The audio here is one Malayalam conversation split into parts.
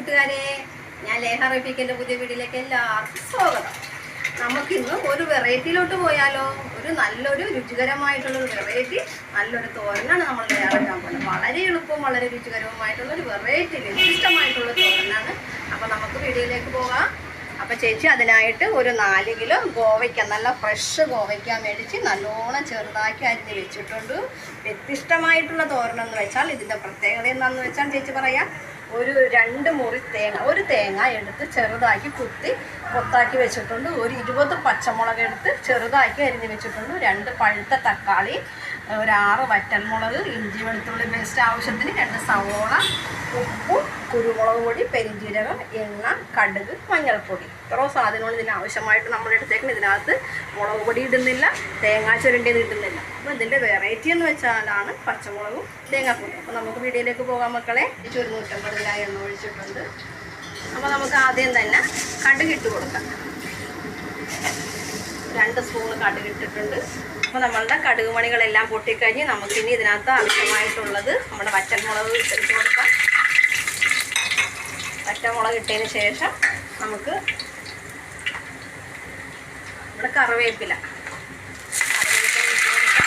കൂട്ടുകാരെ ഞാൻ ലേഹ റഫീഖിന്റെ പുതിയ വീഡിയോയിലേക്ക് എല്ലാവർക്കും സ്വാഗതം. നമുക്കിന്ന് ഒരു വെറൈറ്റിയിലോട്ട് പോയാലോ? ഒരു നല്ലൊരു രുചികരമായിട്ടുള്ള ഒരു വെറൈറ്റി നല്ലൊരു തോരനാണ് നമ്മൾ തയ്യാറാക്കാൻ പോകുന്നത്. വളരെ എളുപ്പവും വളരെ രുചികരവുമായിട്ടുള്ള ഒരു വെറൈറ്റി വ്യത്യസ്തമായിട്ടുള്ള തോരനാണ്. അപ്പോൾ നമുക്ക് വീഡിയോയിലേക്ക് പോകാം. അപ്പോൾ ചേച്ചി അതിനായിട്ട് ഒരു നാല് കിലോ ഗോവയ്ക്ക നല്ല ഫ്രഷ് ഗോവയ്ക്ക മേടിച്ച് നല്ലോണം ചെറുതാക്കി അരിഞ്ഞ് വെച്ചിട്ടുണ്ട്. വ്യത്യസ്തമായിട്ടുള്ള എന്ന് വെച്ചാൽ ഇതിന്റെ പ്രത്യേകത എന്താണെന്ന് വെച്ചാൽ ചേച്ചി പറയാം. ഒരു രണ്ട് മുറി തേങ്ങ ഒരു തേങ്ങ എടുത്ത് ചെറുതാക്കി കുത്തി കൊത്താക്കി വെച്ചിട്ടുണ്ട്. ഒരു ഇരുപത് പച്ചമുളക് എടുത്ത് ചെറുതാക്കി അരിഞ്ഞ് വെച്ചിട്ടുണ്ട്. രണ്ട് പഴുത്ത തക്കാളി ഒരു ആറ് വറ്റൽമുളക് ഇഞ്ചി വെളുത്തുള്ളി പേസ്റ്റ് ആവശ്യത്തിന് രണ്ട് സവോള ഉപ്പും കുരുമുളക് പൊടി പെരിഞ്ജീരകം എണ്ണ കടുക് മഞ്ഞൾപ്പൊടി. ഇത്രയും സാധനങ്ങൾ ഇതിന് ആവശ്യമായിട്ട് നമ്മൾ എടുത്തേക്കുന്നത് ഇതിനകത്ത് മുളക് പൊടി ഇടുന്നില്ല തേങ്ങാ ചുരണ്ടിയത് ഇടുന്നില്ല. അപ്പോൾ ഇതിന്റെ വെറൈറ്റി എന്ന് വെച്ചാലാണ് പച്ചമുളകും തേങ്ങാപ്പൊടി അപ്പോൾ നമുക്ക് വീഡിയോയിലേക്ക് പോകാം മക്കളെ. ഒരു നൂറ്റമ്പത് ഗ്രാം എണ്ണ ഒഴിച്ചിട്ടുണ്ട്. അപ്പോൾ നമുക്ക് ആദ്യം തന്നെ കടുക് ഇട്ട് കൊടുക്കാം. രണ്ട് സ്പൂൺ കടുക് ഇട്ടിട്ടുണ്ട് അപ്പോൾ നമ്മളുടെ കടുക് മണികളെല്ലാം പൊട്ടിക്കഴിഞ്ഞ് നമുക്കിനി ഇതിനകത്ത് ആവശ്യമായിട്ടുള്ളത് നമ്മുടെ പച്ചമുളക് ഇട്ട് കൊടുക്കാം. പച്ചമുളക് ഇട്ടതിന് ശേഷം നമുക്ക് നമ്മുടെ കറിവേപ്പില ഇട്ട് കൊടുക്കാം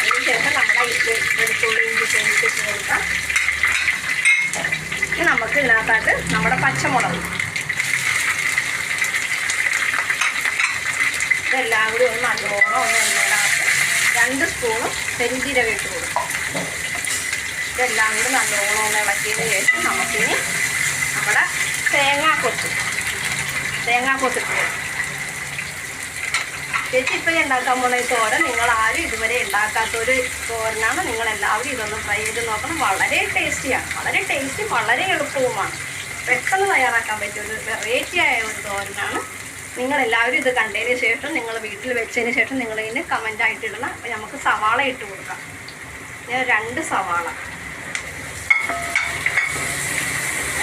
അതിന് ശേഷം നമ്മുടെ ഇത് വെളുത്തുള്ളി ഇഞ്ചി പേസ്റ്റ് ഇട്ട് കൊടുക്കാം ഇനി നമുക്ക് ഇതിനകത്തായിട്ട് നമ്മുടെ പച്ചമുളക്. ഇതെല്ലാം കൂടി ഒന്ന് നല്ലോണം ഒന്ന് എണ്ണയിലാക്കി രണ്ട് സ്പൂണും പെരിഞ്ചീരകം ഇട്ട് കൊടുക്കും. ഇതെല്ലാം കൂടി നല്ലോണം ഒന്ന് ഇളക്കിയതിന് ശേഷം നമുക്കിനി നമ്മുടെ തേങ്ങാക്കൊത്ത് തേങ്ങാക്കൊത്തിട്ട് കൊടുക്കും ചേച്ചി ഇപ്പം ഉണ്ടാക്കാൻ പോണ ഈ തോരൻ നിങ്ങൾ ആരും ഇതുവരെ ഉണ്ടാക്കാത്തൊരു തോരനാണ്. നിങ്ങൾ എല്ലാവരും ഇതൊന്ന് ട്രൈ ചെയ്ത് നോക്കണം. വളരെ ടേസ്റ്റിയാണ് വളരെ ടേസ്റ്റി വളരെ എളുപ്പവുമാണ്. പെട്ടെന്ന് തയ്യാറാക്കാൻ പറ്റിയ ഒരു വെറൈറ്റി ആയ ഒരു തോരനാണ്. നിങ്ങൾ എല്ലാവരും ഇത് കണ്ടതിന് ശേഷം നിങ്ങൾ വീട്ടിൽ വെച്ചതിന് ശേഷം നിങ്ങൾ ഇതിന് കമന്റ് ആയിട്ട് ഇടണം അപ്പം നമുക്ക് സവാള ഇട്ട് കൊടുക്കാം. ഞാൻ രണ്ട് സവാള.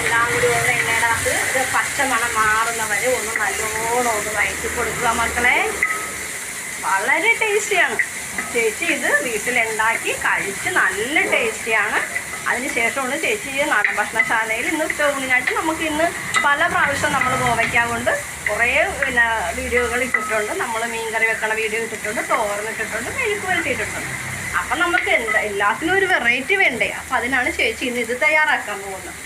എല്ലാം കൂടി ഒന്ന് എണ്ണയുടെ അകത്ത് ഒരു പച്ച മണം മാറുന്നവരെ ഒന്ന് നല്ലോണം ഒന്ന് വയറ്റി കൊടുക്കുക മക്കളെ. വളരെ ടേസ്റ്റിയാണ്. ചേച്ചി ഇത് വീട്ടിലുണ്ടാക്കി കഴിച്ച് നല്ല ടേസ്റ്റിയാണ്. അതിന് ശേഷമാണ് ചേച്ചി നാടൻ ഭക്ഷണശാലയിൽ ഇന്ന് ഊണിനായിട്ട് നമുക്ക് ഇന്ന് പല പ്രാവശ്യം നമ്മൾ ഗോവയ്ക്ക കൊണ്ട് കുറേ പിന്നെ വീഡിയോകൾ ഇട്ടിട്ടുണ്ട്. നമ്മൾ മീൻകറി വെക്കണ വീഡിയോ ഇട്ടിട്ടുണ്ട് തോരൻ ഇട്ടിട്ടുണ്ട് മെഴുക്ക് പുരട്ടിയിട്ടുണ്ട് അപ്പം നമുക്ക് എന്താ എല്ലാത്തിനും ഒരു വെറൈറ്റി വേണ്ടേ? അപ്പം അതിനാണ് ചേച്ചി ഇന്ന് ഇത് തയ്യാറാക്കാൻ പോകുന്നത്.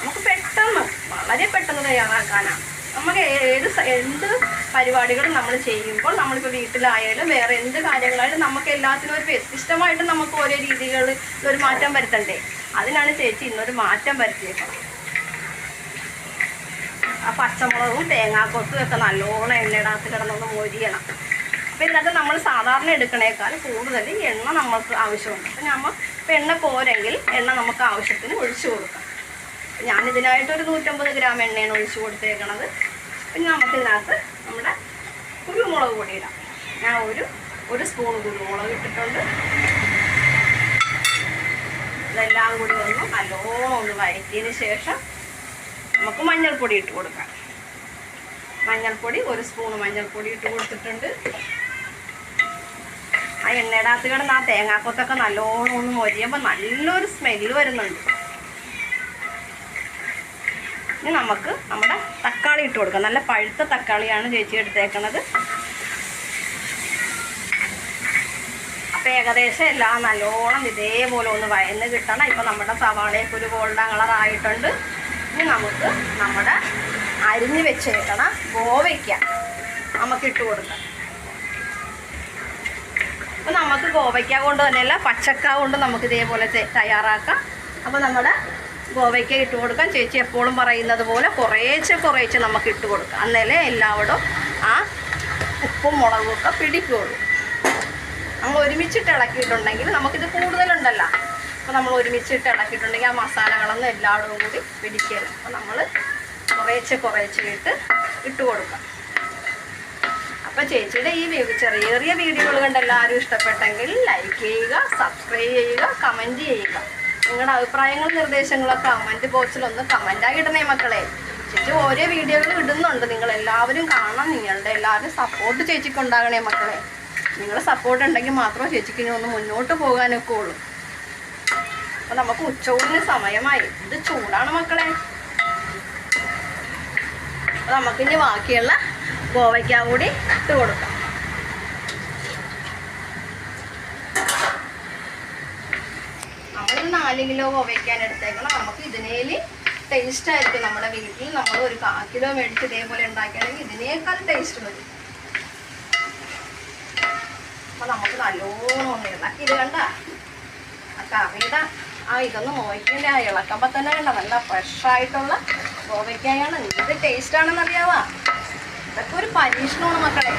നമുക്ക് പെട്ടെന്ന് വളരെ പെട്ടെന്ന് തയ്യാറാക്കാനാണ്. നമുക്ക് ഏത് എന്ത് പരിപാടികളും നമ്മൾ ചെയ്യുമ്പോൾ നമ്മളിപ്പോൾ വീട്ടിലായാലും വേറെ എന്ത് കാര്യങ്ങളായാലും നമുക്ക് എല്ലാത്തിനും ഒരു വ്യത്യസ്തമായിട്ട് നമുക്ക് ഓരോ രീതികൾ ഒരു മാറ്റം വരുത്തണ്ടേ? അതിനാണ് ചേച്ചി ഇന്നൊരു മാറ്റം വരുത്തിയേക്കണം ആ പച്ചമുളകും തേങ്ങാക്കൊത്തും ഒക്കെ നല്ലോണം എണ്ണയിടാത്ത് കിടന്നൊന്ന് മൊരിയണം. അപ്പം ഇതിനകത്ത് നമ്മൾ സാധാരണ എടുക്കണേക്കാൾ കൂടുതൽ എണ്ണ നമ്മൾക്ക് ആവശ്യമുണ്ട്. അപ്പം നമ്മൾ ഇപ്പം എണ്ണ പോരെങ്കിൽ എണ്ണ നമുക്ക് ആവശ്യത്തിന് ഒഴിച്ചു കൊടുക്കാം. ഞാനിതിനായിട്ടൊരു നൂറ്റമ്പത് ഗ്രാം എണ്ണയാണ് ഒഴിച്ചു കൊടുത്തേക്കണത്. പിന്നെ നമുക്കിതിനകത്ത് നമ്മുടെ കുരുമുളക് പൊടി ഇടാം. ഞാൻ ഒരു ഒരു സ്പൂൺ കുരുമുളക് ഇട്ടിട്ടുണ്ട്. ഇതെല്ലാം കൂടി ഒന്ന് നല്ലോണം ഒന്ന് വഴറ്റിയതിന് ശേഷം നമുക്ക് മഞ്ഞൾപ്പൊടി ഇട്ട് കൊടുക്കാം. മഞ്ഞൾപ്പൊടി ഒരു സ്പൂൺ മഞ്ഞൾപ്പൊടി ഇട്ട് കൊടുത്തിട്ടുണ്ട്. ആ എണ്ണയുടെ അകത്ത് കിടന്ന് ആ തേങ്ങാക്കൊത്തൊക്കെ നല്ലോണം ഒന്ന് മൊരിയുമ്പോൾ നല്ലൊരു സ്മെല്ല് വരുന്നുണ്ട്. ഇനി നമുക്ക് നമ്മുടെ തക്കാളി ഇട്ട് കൊടുക്കാം. നല്ല പഴുത്ത തക്കാളിയാണ് ചേച്ചി എടുത്തേക്കണത്. അപ്പം ഏകദേശം എല്ലാം നല്ലോണം ഇതേപോലെ ഒന്ന് വയന്ന് കിട്ടണം. ഇപ്പം നമ്മുടെ സവാളയൊക്കെ ഒരു ഗോൾഡൻ കളറായിട്ടുണ്ട് ഇനി നമുക്ക് നമ്മുടെ അരിഞ്ഞ് വെച്ചേക്കണ ഗോവയ്ക്ക നമുക്ക് ഇട്ട് കൊടുക്കാം. അപ്പം നമുക്ക് ഗോവയ്ക്ക കൊണ്ട് തന്നെയല്ല പച്ചക്ക കൊണ്ട് നമുക്ക് ഇതേപോലെ തയ്യാറാക്കാം. അപ്പോൾ നമ്മുടെ ഗോവയ്ക്ക ഇട്ട് കൊടുക്കാം. ചേച്ചി എപ്പോഴും പറയുന്നത് പോലെ കുറേശ്ശെ കുറേശ്ശെ നമുക്ക് ഇട്ട് കൊടുക്കാം. അന്നേലേ എല്ലാവരും ആ ഉപ്പും മുളകും ഒക്കെ പിടിക്കുള്ളൂ. നമ്മൾ ഒരുമിച്ചിട്ട് ഇളക്കിയിട്ടുണ്ടെങ്കിൽ നമുക്കിത് കൂടുതലുണ്ടല്ലോ. അപ്പോൾ നമ്മൾ ഒരുമിച്ചിട്ട് ഇളക്കിയിട്ടുണ്ടെങ്കിൽ ആ മസാലകളൊന്നും എല്ലാവരും കൂടി പിടിക്കരുത്. അപ്പോൾ നമ്മൾ കുറേശ്ശെ കുറേശ്ശെ ഇട്ട് ഇട്ട് കൊടുക്കാം. അപ്പോൾ ചേച്ചിയുടെ ഈ ചെറിയ ചെറിയ വീഡിയോകൾ കണ്ട് എല്ലാവരും ഇഷ്ടപ്പെട്ടെങ്കിൽ ലൈക്ക് ചെയ്യുക സബ്സ്ക്രൈബ് ചെയ്യുക കമന്റ് ചെയ്യുക. നിങ്ങളുടെ അഭിപ്രായങ്ങളും നിർദ്ദേശങ്ങളും കമന്റ് ബോക്സിൽ ഒന്ന് കമന്റായി ഇടണേ മക്കളെ. ചേച്ചി ഓരോ വീഡിയോകളും ഇടുന്നുണ്ട്. നിങ്ങൾ എല്ലാവരും കാണാം നിങ്ങളുടെ എല്ലാവരും സപ്പോർട്ട് ചേച്ചിക്ക് ഉണ്ടാകണേ മക്കളെ. നിങ്ങളുടെ സപ്പോർട്ട് ഉണ്ടെങ്കിൽ മാത്രമേ ചേച്ചിക്ക് ഇനി ഒന്ന് മുന്നോട്ട് പോകാനൊക്കെ ഉള്ളൂ. അപ്പൊ നമുക്ക് ഉച്ചകൂടിന് സമയമായി. ഇത് ചൂടാണ് മക്കളെ. അപ്പൊ നമുക്കിനി ബാക്കിയുള്ള ഗോവയ്ക്ക കൂടി ഇട്ട് കൊടുക്കാം. നാല് കിലോ ഗോവയ്ക്കാൻ എടുത്തേക്കണം. നമുക്ക് ഇതിനേൽ ടേസ്റ്റ് ആയിരിക്കും നമ്മുടെ വീട്ടിൽ. നമ്മൾ ഒരു കാ കിലോ മേടിച്ച് ഇതേപോലെ ഉണ്ടാക്കുകയാണെങ്കിൽ ഇതിനേക്കാൾ ടേസ്റ്റ് വരും അപ്പൊ നമുക്ക് നല്ലോണം ഒന്ന് ഇളക്കി ഇത് ആ കറിയുടെ ആ ഇതൊന്ന് നോക്കിയില്ല ആ ഇളക്കുമ്പോൾ തന്നെ കണ്ട നല്ല ഫ്രഷ് ആയിട്ടുള്ള ഗോവയ്ക്കായാണ് എന്ത് ടേസ്റ്റ് ആണെന്ന് അറിയാവാ? ഇതൊക്കെ ഒരു പരീക്ഷണമാണ് മക്കളെ.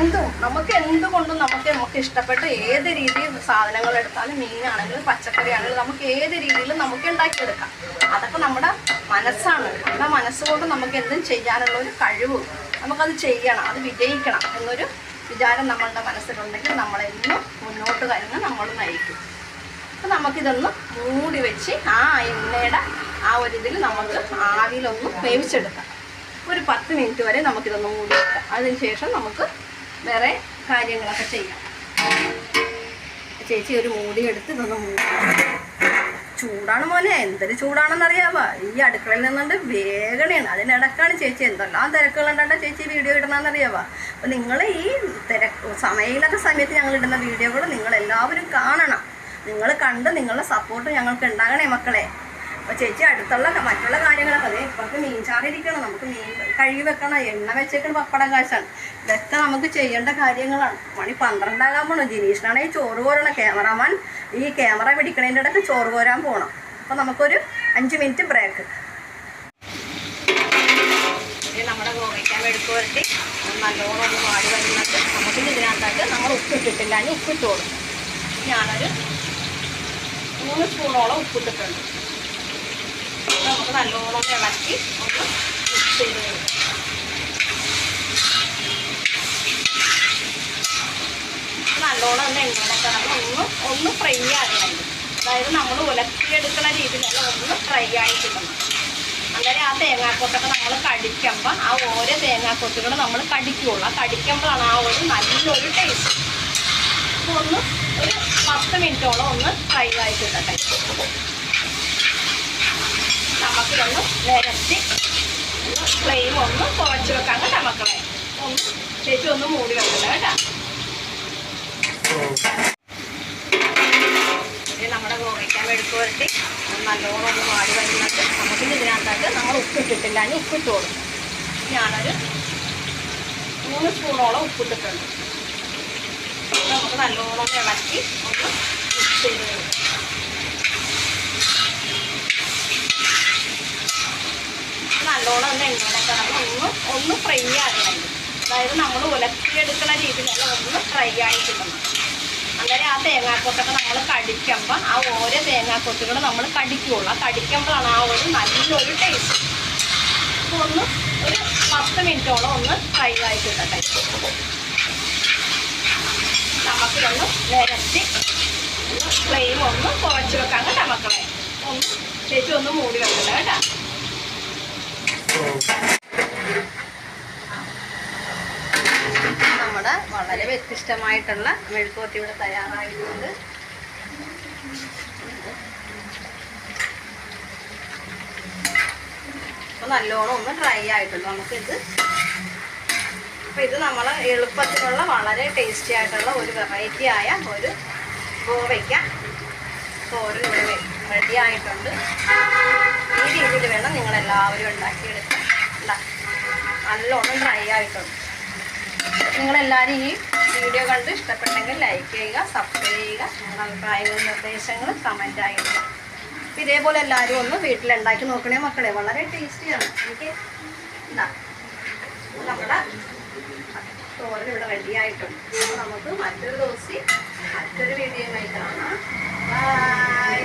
എന്തും നമുക്ക് എന്തുകൊണ്ടും നമുക്ക് നമുക്ക് ഇഷ്ടപ്പെട്ട ഏത് രീതിയിൽ സാധനങ്ങൾ എടുത്താലും മീനാണെങ്കിലും പച്ചക്കറി ആണെങ്കിലും നമുക്ക് ഏത് രീതിയിലും നമുക്ക് ഉണ്ടാക്കിയെടുക്കാം. അതൊക്കെ നമ്മുടെ മനസ്സാണ്. നമ്മുടെ മനസ്സുകൊണ്ട് നമുക്ക് എന്തും ചെയ്യാനുള്ള ഒരു കഴിവ്. നമുക്കത് ചെയ്യണം അത് വിജയിക്കണം എന്നൊരു വിചാരം നമ്മളുടെ മനസ്സിലുണ്ടെങ്കിൽ നമ്മളെന്നും മുന്നോട്ട് കരുന്ന് നമ്മൾ നയിക്കും. അപ്പം നമുക്കിതൊന്ന് മൂടി വെച്ച് ആ എണ്ണയുടെ ആ ഒരു ഇതിൽ നമുക്ക് ആവിയിലൊന്ന് വേവിച്ചെടുക്കാം. ഒരു പത്ത് മിനിറ്റ് വരെ നമുക്കിതൊന്ന് മൂടി വെക്കാം. അതിന് ശേഷം നമുക്ക് വേറെ കാര്യങ്ങളൊക്കെ ചെയ്യാം. ചേച്ചി ഒരു മൂടി എടുത്ത് ഇതൊന്ന് ചൂടാണ് മോനെ എന്തൊരു ചൂടാണെന്ന് അറിയാവോ ഈ അടുക്കളയിൽ നിന്നുകൊണ്ട് വേഗണയാണ്. അതിനിടക്കാണ് ചേച്ചി എന്തെല്ലാം തിരക്കുകളുണ്ടാ ചേച്ചി വീഡിയോ ഇടണമെന്ന് അറിയാവോ അപ്പം നിങ്ങൾ ഈ തിരക്ക് സമയമില്ലാത്ത സമയത്ത് ഞങ്ങൾ ഇടുന്ന വീഡിയോകൾ നിങ്ങൾ എല്ലാവരും കാണണം. നിങ്ങൾ കണ്ട് നിങ്ങളുടെ സപ്പോർട്ട് ഞങ്ങൾക്ക് ഉണ്ടാകണേ മക്കളെ. അപ്പോൾ ചേച്ചി അടുത്തുള്ള മറ്റുള്ള കാര്യങ്ങളൊക്കെ അതെ ഇപ്പോഴത്തെ മീൻ ചാറിരിക്കണം നമുക്ക് മീൻ കഴുകി വെക്കണം. എണ്ണ വെച്ചേക്കണം പപ്പടം കാശാണ് ഇതൊക്കെ നമുക്ക് ചെയ്യേണ്ട കാര്യങ്ങളാണ്. മണി പന്ത്രണ്ടാകാൻ പോകണം ജിനീഷിനാണെങ്കിൽ ചോറ് കോരണം ക്യാമറാമാൻ ഈ ക്യാമറ പിടിക്കണതിന്റെ ഇടയ്ക്ക് ചോറ് കോരാൻ പോകണം അപ്പോൾ നമുക്കൊരു അഞ്ച് മിനിറ്റ് ബ്രേക്ക് നമ്മുടെ ഗോവയ്ക്കാൻ മെഴുക്ക് പുരട്ടി നല്ലോണം ഒന്ന് വാടി വരുന്നത് നമുക്ക് ഇതിനകത്തായിട്ട് നമ്മൾ ഉപ്പിട്ടിട്ടില്ല ഇനി ഉപ്പിട്ട് കൊടുക്കും ഞാനൊരു മൂന്ന് സ്പൂണോളം ഉപ്പിട്ടിട്ടുണ്ട്. നല്ലോണം ഇളക്കി ഒന്ന് മിക്സ് ചെയ്ത് കൊടുക്കും നല്ലോണം ഒന്ന് എണ്ണ കിടന്ന് ഒന്ന് ഒന്ന് ഫ്രൈ ആകണം അതായത് നമ്മൾ ഉലക്കിയെടുക്കുന്ന രീതിയിലല്ല ഒന്ന് ഫ്രൈ ആയി കിട്ടണം അന്നേരം ആ തേങ്ങാക്കൊട്ടൊക്കെ നമ്മൾ കടിക്കുമ്പോൾ ആ ഓരോ തേങ്ങാക്കൊട്ടുകൂടെ നമ്മൾ കടിക്കുകയുള്ളൂ ആ കടിക്കുമ്പോഴാണ് ആ ഒരു നല്ലൊരു ടേസ്റ്റ് അപ്പോൾ ഒന്ന് ഒരു പത്ത് മിനിറ്റോളം ഒന്ന് ഫ്രൈ ആയി കിട്ടട്ടെ നമുക്കിതൊന്ന് നിരത്തി ഒന്ന് ഫ്ലെയിം ഒന്ന് കുറച്ച് വെക്കാം കേട്ടോ മക്കളെ ഒന്ന് ചേച്ചി ഒന്ന് മൂടി വെക്കണ്ട കേട്ടോ. നമ്മുടെ ഗോവയ്ക്കാൻ എടുത്തു വരട്ടി നല്ലോണം ഒന്ന് വാടി വരുന്നത് നമുക്ക് ഇതിനകത്തായിട്ട് നമ്മൾ ഉപ്പിട്ടിട്ടില്ല ഇനി ഉപ്പിട്ട് കൊടുക്കും. ഞാനൊരു മൂന്ന് സ്പൂണോളം ഉപ്പിട്ടിട്ടുണ്ട് നമുക്ക് നല്ലോണം ഇളക്കി ഒന്ന് മിക്സ് ചെയ്ത് കൊടുക്കും. നല്ലോണം ഒന്ന് എണ്ണ കാരണം ഒന്ന് ഒന്ന് ഫ്രൈ ആകണം അതായത് നമ്മൾ ഉലക്കിയെടുക്കുന്ന രീതിയിലല്ല ഒന്ന് ഫ്രൈ ആയി കിട്ടണം അന്നേരം ആ തേങ്ങാക്കൊത്തൊക്കെ നമ്മൾ കടിക്കുമ്പോൾ ആ ഓരോ തേങ്ങാക്കൊത്തുകൾ നമ്മൾ കടിക്കുള്ളൂ. ആ കടിക്കുമ്പോഴാണ് ആ ഒരു നല്ലൊരു ടേസ്റ്റ് അപ്പോൾ ഒന്ന് ഒരു പത്ത് മിനിറ്റോളം ഒന്ന് ഫ്രൈ ആയി നമുക്കിതൊന്ന് നിരത്തി ഫ്ലെയിം ഒന്ന് കുറച്ച് വെക്കാം കേട്ടോ മക്കളെ. ഒന്ന് ചേച്ചി ഒന്ന് മൂടി വെക്കണ്ട കേട്ടോ. നമ്മുടെ വളരെ വ്യത്യസ്തമായിട്ടുള്ള മെഴുക്കുവരട്ടി ഇവിടെ തയ്യാറായിട്ടുണ്ട്. അപ്പോൾ നല്ലോണം ഒന്ന് ഡ്രൈ ആയിട്ടുണ്ട്. നമുക്കിത് അപ്പോൾ ഇത് നമ്മൾ എളുപ്പത്തിലുള്ള വളരെ ടേസ്റ്റി ആയിട്ടുള്ള ഒരു വെറൈറ്റി ആയ ഒരു ഗോവയ്ക്ക. തോരൻ ഇവിടെ റെഡി ആയിട്ടുണ്ട്. ഈ രീതിയിൽ വേണം നിങ്ങൾ എല്ലാവരും ഉണ്ടാക്കിയെടുക്കാൻ. ഉണ്ടാ. നല്ലോണം ഡ്രൈ ആയിട്ടുണ്ട്. നിങ്ങളെല്ലാവരും ഈ വീഡിയോ കണ്ട് ഇഷ്ടപ്പെട്ടെങ്കിൽ ലൈക്ക് ചെയ്യുക സബ്സ്ക്രൈബ് ചെയ്യുക. നിങ്ങളുടെ അഭിപ്രായങ്ങളും നിർദ്ദേശങ്ങളും കമന്റ് ആയിട്ട് ഇതേപോലെ എല്ലാവരും ഒന്ന് വീട്ടിലുണ്ടാക്കി നോക്കണേ മക്കളെ. വളരെ ടേസ്റ്റിയാണ് എനിക്ക് എന്താ നമ്മുടെ തോരൻ ഇവിടെ റെഡി ആയിട്ടുണ്ട്. അപ്പോൾ നമുക്ക് മറ്റൊരു ദിവസം മറ്റൊരു വീഡിയോ കാണാം. ബൈ